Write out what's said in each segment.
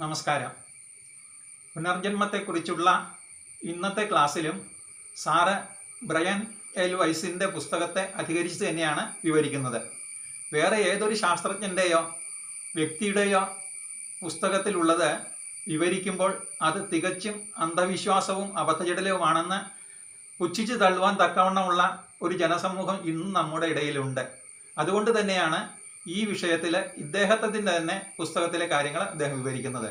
നമസ്കാരം. പുനർജന്മത്തെക്കുറിച്ചുള്ള ഇന്നത്തെ ക്ലാസ്സിലും സാറ് ബ്രയൻ എൽ വൈസിന്റെ പുസ്തകത്തെ അധികരിച്ച് തന്നെയാണ് വിവരിക്കുന്നത്. വേറെ ഏതൊരു ശാസ്ത്രജ്ഞന്റെയോ വ്യക്തിയുടെയോ പുസ്തകത്തിലുള്ളത് വിവരിക്കുമ്പോൾ അത് തികച്ചും അന്ധവിശ്വാസവും അബദ്ധജടലവുമാണെന്ന് പുച്ഛിച്ച് തള്ളുവാൻ തക്കവണ്ണമുള്ള ഒരു ജനസമൂഹം ഇന്നും നമ്മുടെ ഇടയിലുണ്ട്. അതുകൊണ്ട് തന്നെയാണ് ഈ വിഷയത്തിൽ ഇദ്ദേഹത്തിന്റെ തന്നെ പുസ്തകത്തിലെ കാര്യങ്ങൾ അദ്ദേഹം വിവരിക്കുന്നത്.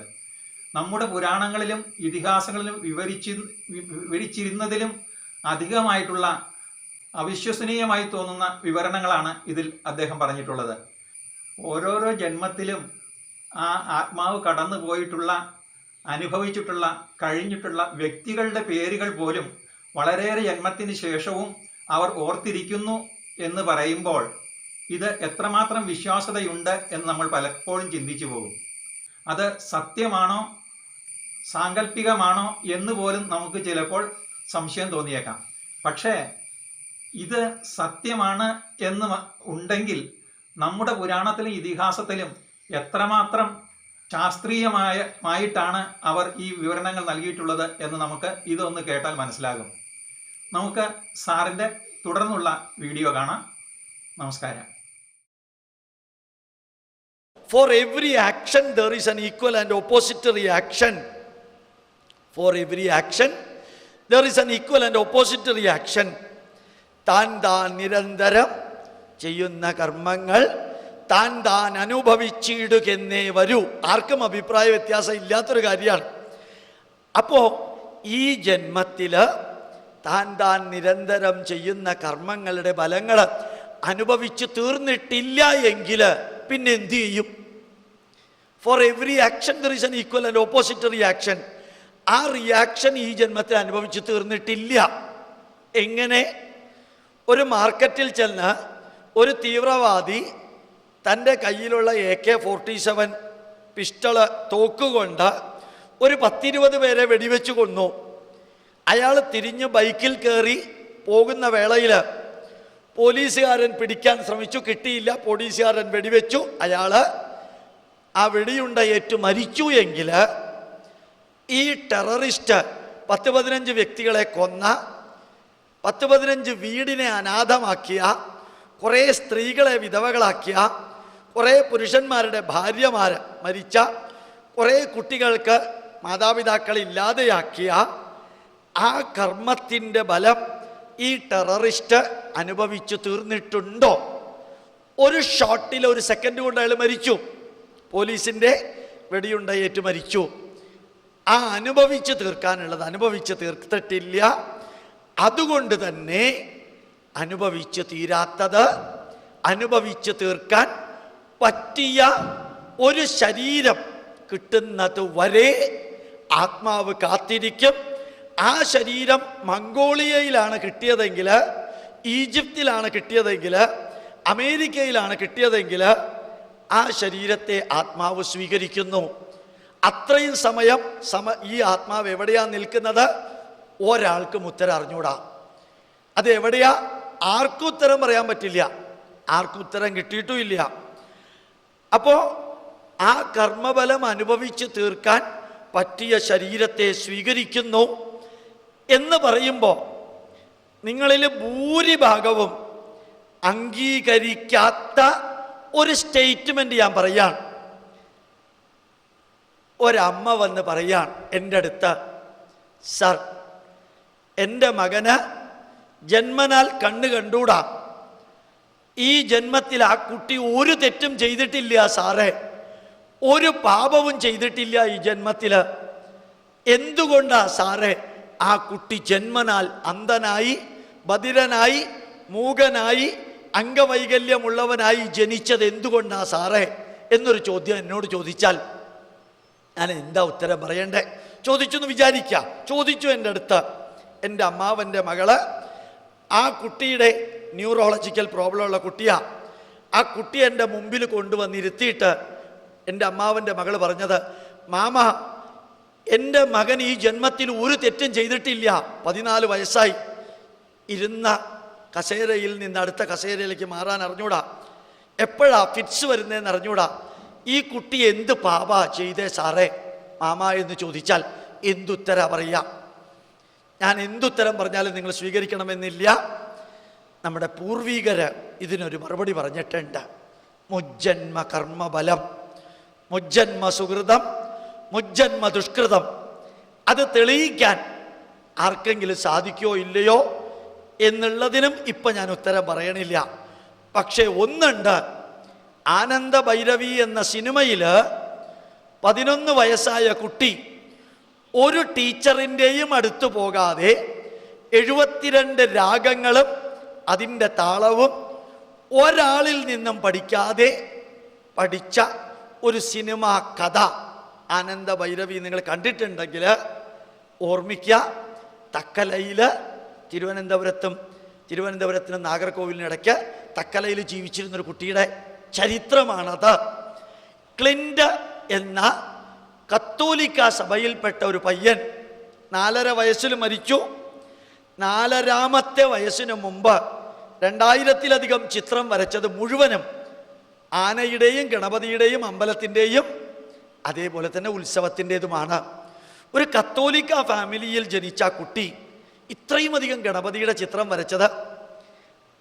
നമ്മുടെ പുരാണങ്ങളിലും ഇതിഹാസങ്ങളിലും വിവരിച്ചി വിവരിച്ചിരുന്നതിലും അധികമായിട്ടുള്ള അവിശ്വസനീയമായി തോന്നുന്ന വിവരണങ്ങളാണ് ഇതിൽ അദ്ദേഹം പറഞ്ഞിട്ടുള്ളത്. ഓരോരോ ജന്മത്തിലും ആ ആത്മാവ് കടന്നു പോയിട്ടുള്ള അനുഭവിച്ചിട്ടുള്ള കഴിഞ്ഞിട്ടുള്ള വ്യക്തികളുടെ പേരുകൾ പോലും വളരെയേറെ ജന്മത്തിന് ശേഷവും അവർ ഓർത്തിരിക്കുന്നു എന്ന് പറയുമ്പോൾ ഇത് എത്രമാത്രം വിശ്വാസതയുണ്ട് എന്ന് നമ്മൾ പലപ്പോഴും ചിന്തിച്ചു പോകും. അത് സത്യമാണോ സാങ്കല്പികമാണോ എന്ന് പോലും നമുക്ക് ചിലപ്പോൾ സംശയം തോന്നിയേക്കാം. പക്ഷേ ഇത് സത്യമാണ് എന്ന് ഉണ്ടെങ്കിൽ നമ്മുടെ പുരാണത്തിലും ഇതിഹാസത്തിലും എത്രമാത്രം ശാസ്ത്രീയമായ മായിട്ടാണ് അവർ ഈ വിവരണങ്ങൾ നൽകിയിട്ടുള്ളത് എന്ന് നമുക്ക് ഇതൊന്ന് കേട്ടാൽ മനസ്സിലാകും. നമുക്ക് സാറിന്റെ തുടർന്നുള്ള വീഡിയോ കാണാം. നമസ്കാരം. For every action there is an equal and opposite reaction. For every action there is an equal and opposite reaction. താൻ താൻ നിരന്തരം ചെയ്യുന്ന കർമ്മങ്ങൾ താൻ താൻ അനുഭവിച്ചിടുകെന്നേ വരൂ ആർക്കും അഭിപ്രായ വ്യത്യാസം ഇല്ലാത്തൊരു കാര്യമാണ് അപ്പോൾ ഈ ജന്മത്തിൽ താൻ താൻ നിരന്തരം ചെയ്യുന്ന കർമ്മങ്ങളുടെ ഫലങ്ങൾ അനുഭവിച്ചു തീർന്നിട്ടില്ല എങ്കിൽ പിന്നെ എന്തു ചെയ്യും for every action there is an equal and opposite reaction ആ റിയാക്ഷൻ ഈ ജന്മത്തിൽ അനുഭവിച്ചു തീർന്നിട്ടില്ല. എങ്ങനെ? ഒരു മാർക്കറ്റിൽ ചെന്ന് ഒരു തീവ്രവാദി തന്റെ കയ്യിലുള്ള A K forty seven pistol തോക്കുകൊണ്ട് ഒരു പത്തിരുപത് പേരെ വെടിവെച്ച് കൊന്നു. അയാൾ തിരിഞ്ഞ് ബൈക്കിൽ കയറി പോകുന്ന വേളയിൽ പോലീസുകാരൻ പിടിക്കാൻ ശ്രമിച്ചു. കിട്ടിയില്ല. പോലീസുകാരൻ വെടിവെച്ചു. അയാൾ ആ വെടിയുണ്ട ഏറ്റു മരിച്ചു എങ്കിൽ ഈ ടെററിസ്റ്റ് പത്ത് പതിനഞ്ച് വ്യക്തികളെ കൊന്ന പത്ത് പതിനഞ്ച് വീടിനെ അനാഥമാക്കിയ കുറേ സ്ത്രീകളെ വിധവകളാക്കിയ കുറേ പുരുഷന്മാരുടെ ഭാര്യമാർ മരിച്ച കുറേ കുട്ടികൾക്ക് മാതാപിതാക്കളില്ലാതെയാക്കിയ ആ കർമ്മത്തിന്റെ ബലം ഈ ടെററിസ്റ്റ് അനുഭവിച്ചു തീർന്നിട്ടുണ്ടോ? ഒരു ഷോട്ടിൽ ഒരു സെക്കൻഡ് കൊണ്ട് അയാൾ മരിച്ചു. പോലീസിന്റെ വെടിയുണ്ടയേറ്റ് മരിച്ചു. ആ അനുഭവിച്ച് തീർക്കാനുള്ളത് അനുഭവിച്ച് തീർത്തിട്ടില്ല. അതുകൊണ്ട് തന്നെ അനുഭവിച്ച് തീരാത്തത് അനുഭവിച്ച് തീർക്കാൻ പറ്റിയ ഒരു ശരീരം കിട്ടുന്നത് വരെ ആത്മാവ് കാത്തിരിക്കും. ആ ശരീരം മംഗോളിയയിലാണ് കിട്ടിയതെങ്കിൽ ഈജിപ്തിലാണ് കിട്ടിയതെങ്കിൽ അമേരിക്കയിലാണ് കിട്ടിയതെങ്കിൽ ആ ശരീരത്തെ ആത്മാവ് സ്വീകരിക്കുന്നു. അത്രയും സമയം സമ ഈ ആത്മാവ് എവിടെയാ നിൽക്കുന്നത്? ഒരാൾക്കും ഉത്തരം അറിഞ്ഞൂടാ. അത് എവിടെയാ? ആർക്കും ഉത്തരം പറയാൻ പറ്റില്ല. ആർക്കും ഉത്തരം കിട്ടിയിട്ടുമില്ല. അപ്പോൾ ആ കർമ്മബലം അനുഭവിച്ച് തീർക്കാൻ പറ്റിയ ശരീരത്തെ സ്വീകരിക്കുന്നു എന്ന് പറയുമ്പോൾ നിങ്ങളിൽ ഭൂരിഭാഗവും അംഗീകരിക്കാത്ത ഒരു സ്റ്റേറ്റ്മെന്റ് ഞാൻ പറയാൻ ഒരമ്മ വന്ന് പറയാൻ എന്റെ അടുത്ത് സർ എന്റെ മകന് ജന്മനാൽ കണ്ണ് കണ്ടൂടാ. ഈ ജന്മത്തിൽ ആ കുട്ടി ഒരു തെറ്റും ചെയ്തിട്ടില്ല സാറേ ഒരു പാപവും ചെയ്തിട്ടില്ല ഈ ജന്മത്തിൽ. എന്തുകൊണ്ടാ സാറേ ആ കുട്ടി ജന്മനാൽ അന്ധനായി ബധിരനായി മൂകനായി അംഗവൈകല്യമുള്ളവനായി ജനിച്ചത് എന്തുകൊണ്ടാ സാറേ? എന്നൊരു ചോദ്യം എന്നോട് ചോദിച്ചാൽ ഞാൻ എന്താ ഉത്തരം പറയണ്ടേ? ചോദിച്ചു എന്ന് വിചാരിക്കുക ചോദിച്ചു എന്റെ അടുത്ത് എന്റെ അമ്മാവന്റെ മകൾ ആ കുട്ടിയുടെ ന്യൂറോളജിക്കൽ പ്രോബ്ലം ഉള്ള കുട്ടിയാ. ആ കുട്ടി എന്റെ മുമ്പിൽ കൊണ്ടുവന്നിരുത്തിയിട്ട് എന്റെ അമ്മാവന്റെ മകൾ പറഞ്ഞത് മാമ എന്റെ മകൻ ഈ ജന്മത്തിൽ ഒരു തെറ്റും ചെയ്തിട്ടില്ല. പതിനാല് വയസ്സായി. ഇരുന്ന കസേരയിൽ നിന്ന് അടുത്ത കസേരയിലേക്ക് മാറാൻ അറിഞ്ഞൂടാ. എപ്പോഴാ ഫിറ്റ്സ് വരുന്നതെന്ന് അറിഞ്ഞൂടാ. ഈ കുട്ടി എന്ത് പാപ ചെയ്തേ സാറേ? മാമ എന്ന് ചോദിച്ചാൽ എന്തുത്തര പറയുക ഞാൻ എന്തുത്തരം പറഞ്ഞാലും നിങ്ങൾ സ്വീകരിക്കണമെന്നില്ല. നമ്മുടെ പൂർവീകര് ഇതിനൊരു മറുപടി പറഞ്ഞിട്ടുണ്ട്. മുജ്ജന്മ കർമ്മബലം മുജ്ജന്മ സുഹൃതം മുജ്ജന്മ ദുഷ്കൃതം. അത് തെളിയിക്കാൻ ആർക്കെങ്കിലും സാധിക്കോ ഇല്ലയോ? എന്നുള്ളതിനും ഇപ്പം ഞാൻ ഉത്തരം പറയണില്ല. പക്ഷേ ഒന്നുണ്ട്. ആനന്ദ ഭൈരവി എന്ന സിനിമയിൽ പതിനൊന്ന് വയസ്സായ കുട്ടി ഒരു ടീച്ചറിന്റെയും അടുത്തു പോകാതെ എഴുപത്തിരണ്ട് രാഗങ്ങളും അതിന്റെ താളവും ഒരാളിൽ നിന്നും പഠിക്കാതെ പഠിച്ച ഒരു സിനിമ കഥ ആനന്ദ ഭൈരവി നിങ്ങൾ കണ്ടിട്ടുണ്ടെങ്കിൽ ഓർമ്മിക്കുക. തക്കലയിൽ തിരുവനന്തപുരത്തും തിരുവനന്തപുരത്തിനും നാഗർകോവിലിനിടയ്ക്ക് തക്കലയിൽ ജീവിച്ചിരുന്നൊരു കുട്ടിയുടെ ചരിത്രമാണത്. ക്ലിൻഡ് എന്ന കത്തോലിക്ക സഭയിൽപ്പെട്ട ഒരു പയ്യൻ നാലര വയസ്സിൽ മരിച്ചു. നാലരാമത്തെ വയസ്സിന് മുമ്പ് രണ്ടായിരത്തിലധികം ചിത്രം വരച്ചത് മുഴുവനും ആനയുടെയും ഗണപതിയുടെയും അമ്പലത്തിന്റെയും അതേപോലെ തന്നെ ഉത്സവത്തിന്റെതുമാണ്. ഒരു കത്തോലിക്ക ഫാമിലിയിൽ ജനിച്ച കുട്ടി ഇത്രയും അധികം ഗണപതിയുടെ ചിത്രം വരച്ചത്.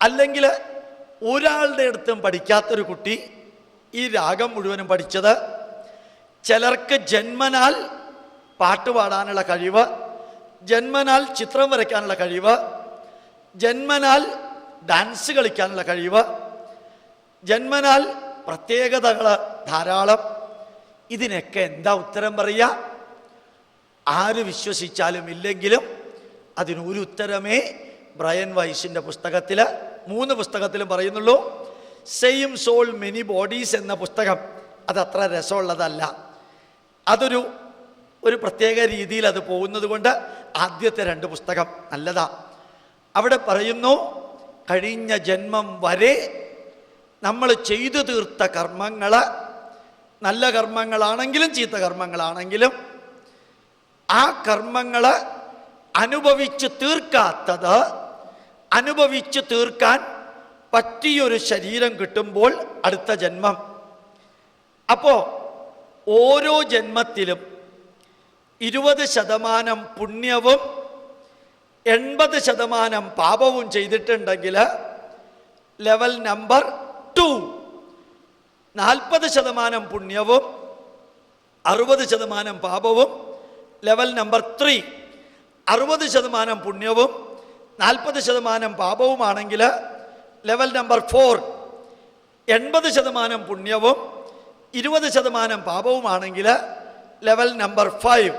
അല്ലെങ്കിൽ ഒരാളുടെ അടുത്തും പഠിക്കാത്തൊരു കുട്ടി ഈ രാഗം മുഴുവനും പഠിച്ചത്. ചിലർക്ക് ജന്മനാൽ പാട്ട് പാടാനുള്ള കഴിവ് ജന്മനാൽ ചിത്രം വരയ്ക്കാനുള്ള കഴിവ് ജന്മനാൽ ഡാൻസ് കളിക്കാനുള്ള കഴിവ് ജന്മനാൽ പ്രത്യേകതകൾ ധാരാളം. ഇതിനൊക്കെ എന്താ ഉത്തരം പറയുക? ആര് വിശ്വസിച്ചാലും ഇല്ലെങ്കിലും അതിന് ഒരു ഉത്തരമേ ബ്രയൻ വൈസിന്റെ പുസ്തകത്തിൽ മൂന്ന് പുസ്തകത്തിലും പറയുന്നുള്ളൂ. സെയിം സോൾ മെനി ബോഡീസ് എന്ന പുസ്തകം. അതത്ര രസമുള്ളതല്ല. അതൊരു ഒരു പ്രത്യേക രീതിയിൽ അത് പോകുന്നത് കൊണ്ട് ആദ്യത്തെ രണ്ട് പുസ്തകം നല്ലതാ. അവിടെ പറയുന്നു കഴിഞ്ഞ ജന്മം വരെ നമ്മൾ ചെയ്തു തീർത്ത കർമ്മങ്ങൾ നല്ല കർമ്മങ്ങളാണെങ്കിലും ചീത്ത കർമ്മങ്ങളാണെങ്കിലും ആ കർമ്മങ്ങൾ അനുഭവിച്ച് തീർക്കാത്തത് അനുഭവിച്ച് തീർക്കാൻ പറ്റിയൊരു ശരീരം കിട്ടുമ്പോൾ അടുത്ത ജന്മം. അപ്പോൾ ഓരോ ജന്മത്തിലും ഇരുപത് ശതമാനം പുണ്യവും എൺപത് ശതമാനം പാപവും ചെയ്തിട്ടുണ്ടെങ്കിൽ ലെവൽ നമ്പർ ടു. നാൽപ്പത് ശതമാനം പുണ്യവും അറുപത് ശതമാനം പാപവും ലെവൽ നമ്പർ ത്രീ. അറുപത് ശതമാനം പുണ്യവും നാൽപ്പത് ശതമാനം പാപവുമാണെങ്കിൽ ലെവൽ നമ്പർ ഫോർ എൺപത് ശതമാനം പുണ്യവും ഇരുപത് ശതമാനം പാപവുമാണെങ്കിൽ ലെവൽ നമ്പർ ഫൈവ്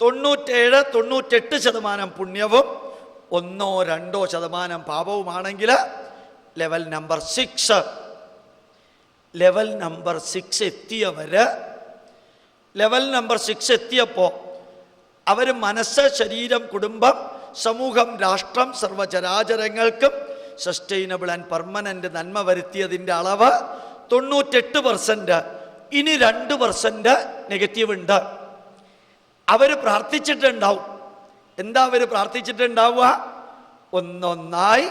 തൊണ്ണൂറ്റേഴ് തൊണ്ണൂറ്റെട്ട് ശതമാനം പുണ്യവും ഒന്നോ രണ്ടോ ശതമാനം പാപവുമാണെങ്കിൽ level number six level number six എത്തിയവർ level number six എത്തിയപ്പോൾ അവർ മനസ്സ് ശരീരം കുടുംബം സമൂഹം രാഷ്ട്രം സർവചരാചരങ്ങൾക്കും സസ്റ്റൈനബിൾ ആൻഡ് പെർമനന്റ് നന്മ വരുത്തിയതിന്റെ അളവ് തൊണ്ണൂറ്റെട്ട് പെർസെന്റ് ഇനി രണ്ട് പെർസെന്റ് നെഗറ്റീവ് ഉണ്ട്. അവർ പ്രാർത്ഥിച്ചിട്ടുണ്ടാവും. എന്താ അവർ പ്രാർത്ഥിച്ചിട്ടുണ്ടാവുക? ഒന്നൊന്നായി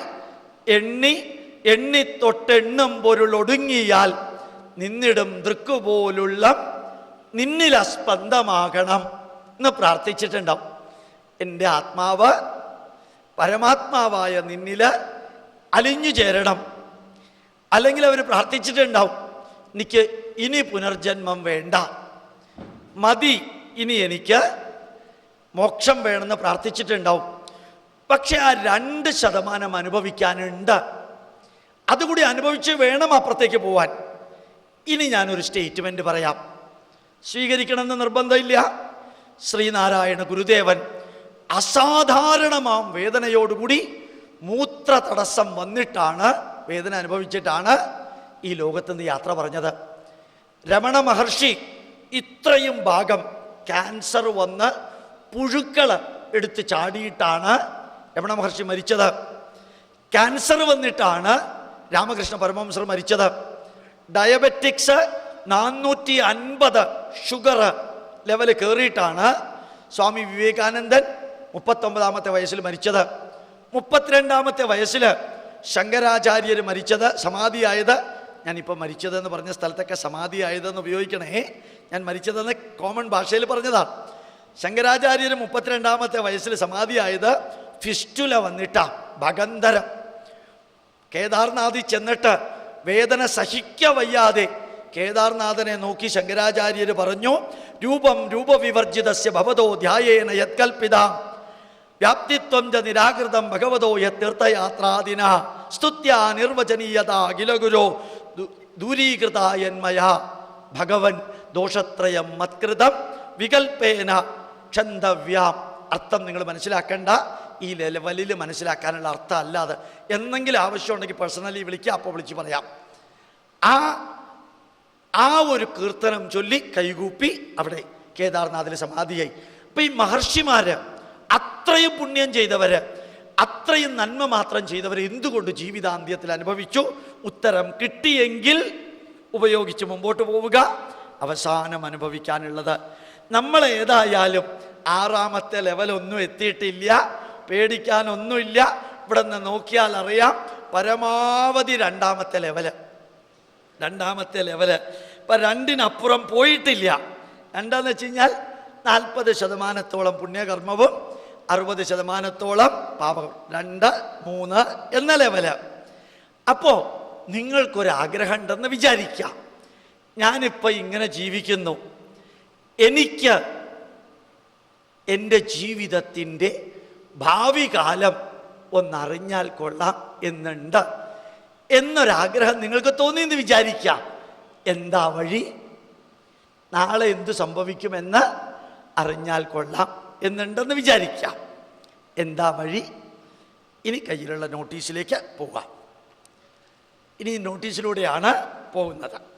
എണ്ണി എണ്ണി തൊട്ടെണ്ണും പൊരുളൊടുങ്ങിയാൽ നിന്നിടും ദൃക്കുപോലുള്ള നിന്നിൽ സ്പന്ദമാകണം എന്ന് പ്രാർത്ഥിച്ചിട്ടുണ്ടാവും. എന്റെ ആത്മാവ് പരമാത്മാവായ നിന്നിൽ അലിഞ്ഞു ചേരണം. അല്ലെങ്കിൽ അവർ പ്രാർത്ഥിച്ചിട്ടുണ്ടാവും എനിക്ക് ഇനി പുനർജന്മം വേണ്ട. മതി ഇനി എനിക്ക് മോക്ഷം വേണമെന്ന് പ്രാർത്ഥിച്ചിട്ടുണ്ടാവും. പക്ഷെ ആ രണ്ട് ശതമാനം അനുഭവിക്കാനുണ്ട്. അതുകൂടി അനുഭവിച്ച് വേണം അപ്പുറത്തേക്ക് പോവാൻ. ഇനി ഞാനൊരു സ്റ്റേറ്റ്മെന്റ് പറയാം. സ്വീകരിക്കണമെന്ന് നിർബന്ധമില്ല. ശ്രീനാരായണ ഗുരുദേവൻ അസാധാരണമാം വേദനയോടുകൂടി മൂത്ര തടസ്സം വന്നിട്ടാണ് വേദന അനുഭവിച്ചിട്ടാണ് ഈ ലോകത്തുനിന്ന് യാത്ര പറഞ്ഞത്. രമണ മഹർഷി ഇത്രയും ഭാഗം ക്യാൻസർ വന്ന് പുഴുക്കൾ എടുത്ത് ചാടിയിട്ടാണ് രമണ മഹർഷി മരിച്ചത്. ക്യാൻസർ വന്നിട്ടാണ് രാമകൃഷ്ണ പരമഹംസർ മരിച്ചത്. ഡയബറ്റിക്സ് നാനൂറ്റി അൻപത് ഷുഗർ ലെവൽ കയറിയിട്ടാണ് സ്വാമി വിവേകാനന്ദൻ മുപ്പത്തൊമ്പതാമത്തെ വയസ്സിൽ മരിച്ചത്. മുപ്പത്തിരണ്ടാമത്തെ വയസ്സിൽ ശങ്കരാചാര്യർ മരിച്ചത് സമാധിയായത്. ഞാനിപ്പോൾ മരിച്ചതെന്ന് പറഞ്ഞ സ്ഥലത്തൊക്കെ സമാധിയായതെന്ന് ഉപയോഗിക്കണേ. ഞാൻ മരിച്ചതെന്ന് കോമൺ ഭാഷയിൽ പറഞ്ഞതാണ് ശങ്കരാചാര്യർ മുപ്പത്തിരണ്ടാമത്തെ വയസ്സിൽ സമാധിയായത് ഫിസ്റ്റുല വന്നിട്ടാ ഭഗന്ധരം. കേദാർനാഥിൽ ചെന്നിട്ട് വേദന സഹിക്ക വയ്യാതെ കേദാർനാഥനെ നോക്കി ശങ്കരാചാര്യർ പറഞ്ഞു രൂപം രൂപവിവർജിതസ്യ ഭവതോ ധ്യായേന യത്കൽപിത. വ്യാപ്തിത്വം ച നിരാകൃതം ഭഗവതോ യത്തീർത്ഥയാത്രാദിന സ്തുത്യ നിർവചനീയത അഖിലഗുരോ ദൂരീകൃതായന്മയ. ഭഗവൻ ദോഷത്രയം മത്കൃതം വികൽപ്പേന ക്ഷന്തവ്യാം. അർത്ഥം നിങ്ങൾ മനസ്സിലാക്കേണ്ട. ഈ ലെവലിൽ മനസ്സിലാക്കാനുള്ള അർത്ഥം അല്ലാതെ എന്തെങ്കിലും ആവശ്യമുണ്ടെങ്കിൽ പേഴ്സണലി വിളിക്കുക അപ്പോൾ വിളിച്ച് പറയാം. ആ ആ ഒരു കീർത്തനം ചൊല്ലി കൈകൂപ്പി അവിടെ കേദാർനാഥിൽ സമാധിയായി. അപ്പൊ ഈ മഹർഷിമാര് അത്രയും പുണ്യം ചെയ്തവര് അത്രയും നന്മ മാത്രം ചെയ്തവർ എന്തുകൊണ്ട് ജീവിതാന്ത്യത്തിൽ അനുഭവിച്ചു? ഉത്തരം കിട്ടിയെങ്കിൽ ഉപയോഗിച്ച് മുമ്പോട്ട് പോവുക. അവസാനം അനുഭവിക്കാനുള്ളത് നമ്മൾ ഏതായാലും ആറാമത്തെ ലെവലൊന്നും എത്തിയിട്ടില്ല പേടിക്കാനൊന്നുമില്ല. ഇവിടെ നിന്ന് നോക്കിയാൽ അറിയാം പരമാവധി രണ്ടാമത്തെ ലെവൽ രണ്ടാമത്തെ ലെവൽ ഇപ്പം രണ്ടിനപ്പുറം പോയിട്ടില്ല. രണ്ടാന്ന് വെച്ച് കഴിഞ്ഞാൽ നാൽപ്പത് ശതമാനത്തോളം പുണ്യകർമ്മവും അറുപത് ശതമാനത്തോളം പാപം രണ്ട് മൂന്ന് എന്ന ലെവൽ അപ്പോൾ നിങ്ങൾക്കൊരാഗ്രഹം ഉണ്ടെന്ന് വിചാരിക്കാം. ഞാനിപ്പോൾ ഇങ്ങനെ ജീവിക്കുന്നു. എനിക്ക് എന്റെ ജീവിതത്തിന്റെ ഭാവി കാലം ഒന്നറിഞ്ഞാൽ കൊള്ളാം എന്നുണ്ട്. എന്നൊരാഗ്രഹം നിങ്ങൾക്ക് തോന്നിയെന്ന് വിചാരിക്കാം. എന്താ വഴി? നാളെ എന്ത് സംഭവിക്കുമെന്ന് അറിഞ്ഞാൽ കൊള്ളാം എന്നുണ്ടെന്ന് വിചാരിക്കാം. എന്താ വഴി? ഇനി കയ്യിലുള്ള നോട്ടീസിലേക്ക് പോകാം ഇനി നോട്ടീസിലൂടെയാണ് പോകുന്നത്.